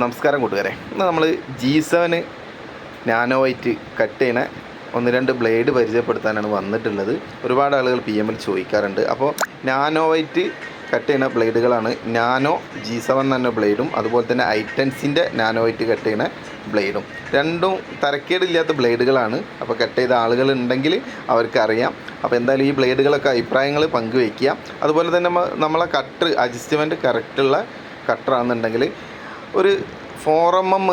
നമസ്കാരം കൂട്ടുകാരെ. ഇന്ന് നമ്മൾ G seven nano white cut ചെയ്യണ ഒന്ന് രണ്ട് ബ്ലേഡ് പരിചയപ്പെടുത്താനാണ് വന്നിട്ടുള്ളത്. ഒരുപാട് ആളുകൾ പി എമ്മിൽ ചോദിക്കാറുണ്ട്. അപ്പോൾ നാനോ വൈറ്റ് കട്ട് ചെയ്യണ ബ്ലേഡുകളാണ് നാനോ ജി സെവൻ തന്നെ ബ്ലേഡും അതുപോലെ തന്നെ ഐറ്റൻസിന്റെ നാനോ വൈറ്റ് കട്ട് ചെയ്യണ ബ്ലേഡും. രണ്ടും തരക്കേടില്ലാത്ത ബ്ലേഡുകളാണ്. അപ്പോൾ കട്ട് ചെയ്ത ആളുകൾ ഉണ്ടെങ്കിൽ അവർക്കറിയാം അപ്പോൾ എന്തായാലും ഈ ബ്ലേഡുകളൊക്കെ അഭിപ്രായങ്ങൾ പങ്കുവയ്ക്കുക. അതുപോലെ തന്നെ നമ്മളെ കട്ട് അഡ്ജസ്റ്റ്മെന്റ് കറക്റ്റുള്ള കട്ടറാണെന്നുണ്ടെങ്കിൽ ഒരു ഫോർ എം എം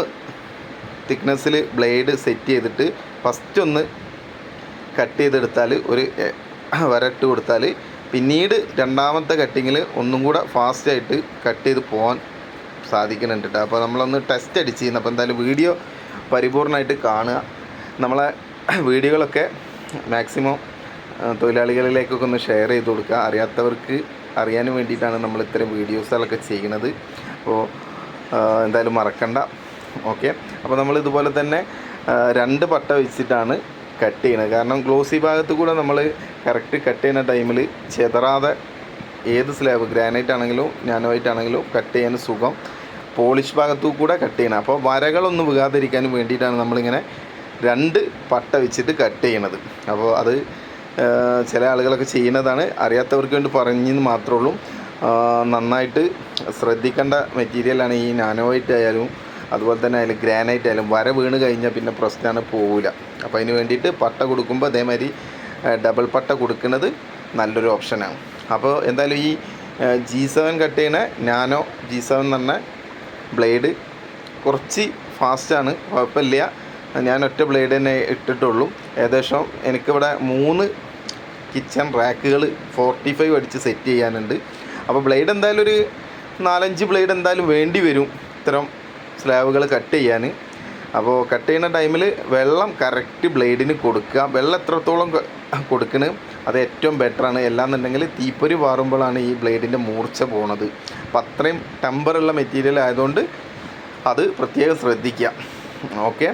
തിക്നെസ്സിൽ ബ്ലേഡ് സെറ്റ് ചെയ്തിട്ട് ഫസ്റ്റ് ഒന്ന് കട്ട് ചെയ്തെടുത്താൽ ഒരു വരട്ട് കൊടുത്താൽ പിന്നീട് രണ്ടാമത്തെ കട്ടിങ്ങിൽ ഒന്നും കൂടെ ഫാസ്റ്റായിട്ട് കട്ട് ചെയ്ത് പോകാൻ സാധിക്കുന്നുണ്ട് കേട്ടോ അപ്പോൾ നമ്മളൊന്ന് ടെസ്റ്റ് അടിച്ചിരുന്നു. അപ്പോൾ എന്തായാലും വീഡിയോ പരിപൂർണമായിട്ട് കാണുക. നമ്മളെ വീഡിയോകളൊക്കെ മാക്സിമം തൊഴിലാളികളിലേക്കൊക്കെ ഒന്ന് ഷെയർ ചെയ്ത് കൊടുക്കുക. അറിയാത്തവർക്ക് അറിയാനും വേണ്ടിയിട്ടാണ് നമ്മൾ ഇത്തരം വീഡിയോസുകളൊക്കെ ചെയ്യുന്നത്. അപ്പോൾ എന്തായാലും മറക്കണ്ട. ഓക്കെ അപ്പോൾ നമ്മൾ ഇതുപോലെ തന്നെ രണ്ട് പട്ട വെച്ചിട്ടാണ് കട്ട് ചെയ്യുന്നത്. കാരണം ഗ്ലോസി ഭാഗത്ത് കൂടെ നമ്മൾ കറക്റ്റ് കട്ട് ചെയ്യുന്ന ടൈമിൽ ചെതറാതെ ഏത് സ്ലാബ് ഗ്രാനൈറ്റ് ആണെങ്കിലും നാനോവൈറ്റ് ആണെങ്കിലും കട്ട് ചെയ്യാൻ സുഖം. പോളിഷ് ഭാഗത്തു കൂടെ കട്ട് ചെയ്യണം. അപ്പോൾ വരകളൊന്നും വീകാതിരിക്കാനും വേണ്ടിയിട്ടാണ് നമ്മളിങ്ങനെ രണ്ട് പട്ട വെച്ചിട്ട് കട്ട് ചെയ്യണത് അപ്പോൾ അത് ചില ആളുകളൊക്കെ ചെയ്യുന്നതാണ്. അറിയാത്തവർക്ക് വേണ്ടി പറഞ്ഞെന്ന് മാത്രമേ ഉള്ളൂ. നന്നായിട്ട് ശ്രദ്ധിക്കേണ്ട മെറ്റീരിയലാണ് ഈ നാനോവൈറ്റ് ആയാലും അതുപോലെ തന്നെ അതിൽ ഗ്രാനൈറ്റ് ആയാലും. വര വീണ് കഴിഞ്ഞാൽ പിന്നെ പ്രശ്നമാണ് പോവില്ല അപ്പോൾ അതിന് വേണ്ടിയിട്ട് പട്ട കൊടുക്കുമ്പോൾ അതേമാതിരി ഡബിൾ പട്ട കൊടുക്കുന്നത് നല്ലൊരു ഓപ്ഷനാണ് അപ്പോൾ എന്തായാലും ഈ ജി സെവൻ കട്ട് ചെയ്യണ നാനോ ജി സെവൻ എന്ന് പറഞ്ഞ ബ്ലേഡ് കുറച്ച് ഫാസ്റ്റാണ് കുഴപ്പമില്ല. ഞാൻ ഒറ്റ ബ്ലേഡ് തന്നെ ഇട്ടിട്ടുള്ളൂ. ഏകദേശം എനിക്കിവിടെ മൂന്ന് കിച്ചൺ റാക്കുകൾ ഫോർട്ടി ഫൈവ് അടിച്ച് സെറ്റ് ചെയ്യാനുണ്ട്. അപ്പോൾ ബ്ലേഡ് എന്തായാലും ഒരു നാലഞ്ച് ബ്ലേഡ് എന്തായാലും വേണ്ടി വരും ഇത്തരം സ്ലാബുകൾ കട്ട് ചെയ്യാൻ. അപ്പോൾ കട്ട് ചെയ്യുന്ന ടൈമിൽ വെള്ളം കറക്റ്റ് ബ്ലേഡിന് കൊടുക്കുക. വെള്ളം എത്രത്തോളം കൊടുക്കണ് അത് ഏറ്റവും ബെറ്ററാണ് എല്ലാന്നുണ്ടെങ്കിൽ തീപ്പൊരി പാറുമ്പോഴാണ് ഈ ബ്ലേഡിന്റെ മൂർച്ച പോണത്. അപ്പം അത്രയും ടെമ്പറുള്ള മെറ്റീരിയൽ ആയതുകൊണ്ട് അത് പ്രത്യേകം ശ്രദ്ധിക്കുക. ഓക്കെ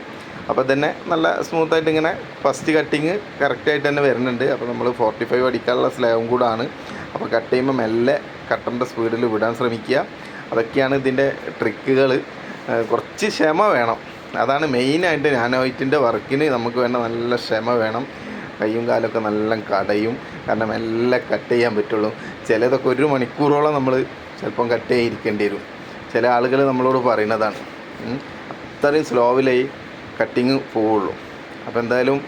അപ്പോൾ തന്നെ നല്ല സ്മൂത്തായിട്ട് ഇങ്ങനെ ഫസ്റ്റ് കട്ടിങ് കറക്റ്റായിട്ട് തന്നെ വരുന്നുണ്ട്. അപ്പോൾ നമ്മൾ ഫോർട്ടി ഫൈവ് അടിക്കാനുള്ള സ്ലാബും കൂടാണ് അപ്പോൾ കട്ട് ചെയ്യുമ്പോൾ മെല്ലെ കട്ടറിന്റെ സ്പീഡിൽ വിടാൻ ശ്രമിക്കുക. അതൊക്കെയാണ് ഇതിന്റെ ട്രിക്കുകൾ കുറച്ച് ക്ഷമ വേണം. അതാണ് മെയിനായിട്ട് നാനോയിറ്റിന്റെ വർക്കിന് നമുക്ക് വേണ്ട നല്ല ക്ഷമ വേണം. കൈയും കാലൊക്കെ നല്ല കടയും. കാരണം എല്ലാം കട്ട് ചെയ്യാൻ പറ്റുള്ളൂ. ചിലതൊക്കെ ഒരു മണിക്കൂറോളം നമ്മൾ ചിലപ്പം കട്ട് ചെയ്തിരിക്കേണ്ടി വരും. ചില ആളുകൾ നമ്മളോട് പറയുന്നതാണ്. അത്രയും സ്ലോവിലേ കട്ടിങ് പോവുള്ളൂ. അപ്പോൾ എന്തായാലും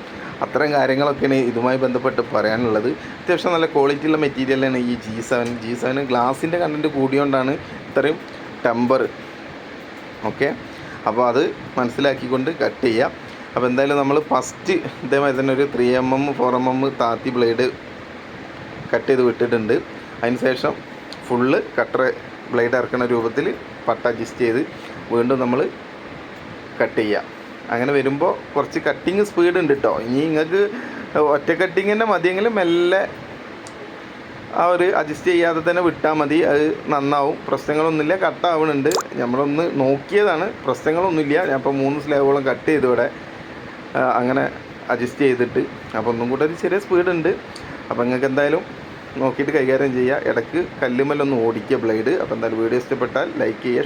അത്തരം കാര്യങ്ങളൊക്കെയാണ് ഇതുമായി ബന്ധപ്പെട്ട് പറയാനുള്ളത്. അത്യാവശ്യം നല്ല ക്വാളിറ്റിയുള്ള മെറ്റീരിയലാണ് ഈ ജി സെവൻ ജി സെവൻ ഗ്ലാസിന്റെ കണ്ടന്റ് കൂടിയോണ്ടാണ് ഇത്രയും ടെമ്പർ ഓക്കെ അപ്പോൾ അത് മനസ്സിലാക്കിക്കൊണ്ട് കട്ട് ചെയ്യാം. അപ്പോൾ എന്തായാലും നമ്മൾ ഫസ്റ്റ് ഇതേമാതിരി തന്നെ ഒരു three M M four M M താത്തി ബ്ലേഡ് കട്ട് ചെയ്ത് വിട്ടിട്ടുണ്ട്. അതിന് ശേഷം ഫുള്ള് കട്ടർ ബ്ലേഡ് ഇറക്കുന്ന രൂപത്തിൽ പട്ട അഡ്ജസ്റ്റ് ചെയ്ത് വീണ്ടും നമ്മൾ കട്ട് ചെയ്യുക അങ്ങനെ വരുമ്പോൾ കുറച്ച് കട്ടിങ് സ്പീഡ് ഉണ്ട് കേട്ടോ ഇനി നിങ്ങൾക്ക് ഒറ്റ കട്ടിങ്ങിന്റെ മതിയെങ്കിലും മെല്ലെ ആ ഒരു അഡ്ജസ്റ്റ് ചെയ്യാതെ തന്നെ വിട്ടാൽ മതി. അത് നന്നാവും. പ്രശ്നങ്ങളൊന്നുമില്ല. കട്ടാവണുണ്ട് നമ്മളൊന്ന് നോക്കിയതാണ്. പ്രശ്നങ്ങളൊന്നുമില്ല. ഞാൻ ഇപ്പോൾ മൂന്ന് സ്ലാബോളം കട്ട് ചെയ്തു ഇവിടെ. അങ്ങനെ അഡ്ജസ്റ്റ് ചെയ്തിട്ട്. അപ്പോൾ ഒന്നും കൂടെ ഒരു ചെറിയ സ്പീഡ് ഉണ്ട്. അപ്പോൾ നിങ്ങൾക്ക് എന്തായാലും നോക്കിയിട്ട് കൈകാര്യം ചെയ്യുക ഇടയ്ക്ക് കല്ലുമല്ലൊന്ന് ഓടിക്കുക ബ്ലേഡ്. അപ്പോൾ എന്തായാലും വീഡിയോ ഇഷ്ടപ്പെട്ടാൽ ലൈക്ക് ചെയ്യുക.